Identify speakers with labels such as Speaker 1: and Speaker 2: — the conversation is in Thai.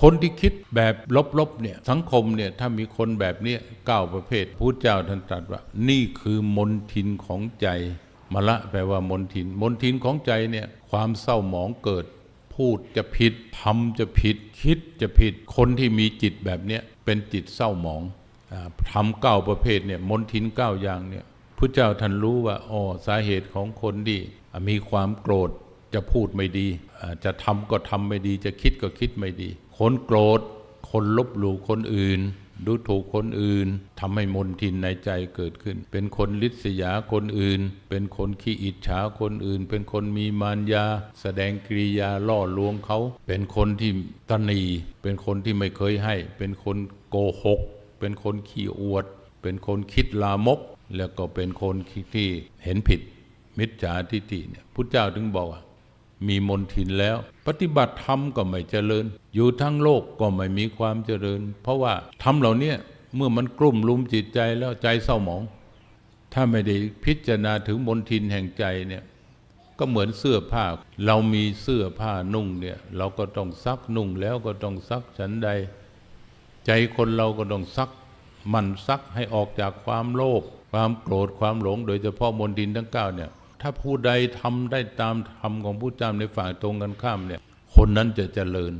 Speaker 1: คนที่คิดแบบลบๆเนี่ยสังคมเนี่ยถ้ามีคนแบบเนี้ยเก้าประเภทพระเจ้าท่านตรัสว่า นี่คือมนทินของใจมละแปลว่ามนทิน มนทินของใจเนี่ยความเศร้าหมองเกิด พูดจะผิดทำจะผิด คิดจะผิดคนที่มีจิตแบบเนี้ยเป็นจิตเศร้าหมองอทำเก้าประเภทเนี่ยมนทินเก้าอย่างเนี่ยพระเจ้าท่านรู้ว่าอ๋อสาเหตุของคนที่มีความโกรธ จะพูดไม่ดี จะทำก็ทำไม่ดี จะคิดก็คิดไม่ดี คนโกรธ คนลบหลู่คนอื่น ดูถูกคนอื่นทำให้มนทินในใจเกิดขึ้น เป็นคนลิษยาคนอื่น เป็นคนขี้อิจฉาคนอื่น เป็นคนมีมารยา แสดงกิริยาล่อลวงเขา เป็นคนที่ตนีเป็นคนที่ไม่เคยให้ เป็นคนโกหก เป็นคนขี้อวด เป็นคนคิดลามก แล้วก็เป็นคนที่เห็นผิดมิจฉาทิฏฐิเนี่ยพุทธเจ้าถึงบอกว่า มีมนทินแล้ว ปฏิบัติธรรมก็ไม่เจริญ อยู่ทั้งโลกก็ไม่มีความเจริญ เพราะว่าธรรมเหล่านี้เมื่อมันกลุ่มลุมจิตใจแล้วใจเศร้าหมอง ถ้าไม่ได้พิจารณาถึงมนทินแห่งใจเนี่ยก็เหมือนเสื้อผ้า เรามีเสื้อผ้านุ่งเนี่ย เราก็ต้องซักนุ่งแล้วก็ต้องซักฉันใด ใจคนเราก็ต้องซัก มันซักให้ออกจากความโลภความโกรธความหลง โดยเฉพาะมนทินทั้งเก้าเนี่ย ถ้าผู้ใดทำได้ตามธรรมของผู้จำในฝ่ายตรงกันข้ามเนี่ย คนนั้นจะเจริญ